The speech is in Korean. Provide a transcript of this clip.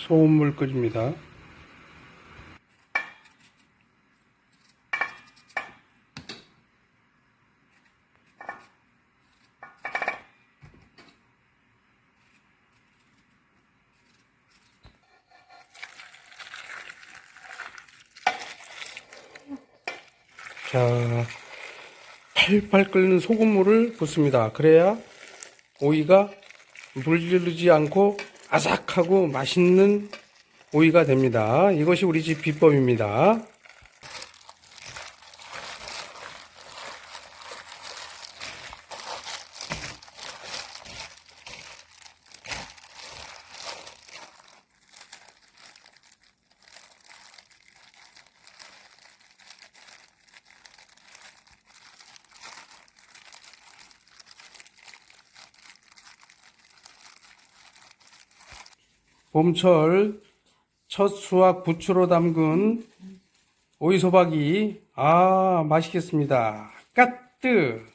소금물 끓입니다. 자, 팔팔 끓는 소금물을 붓습니다. 그래야 오이가 물지르지 않고 아삭하고 맛있는 오이가 됩니다. 이것이 우리 집 비법입니다. 봄철 첫 수확 부추로 담근 오이소박이 아 맛있겠습니다. 까뜨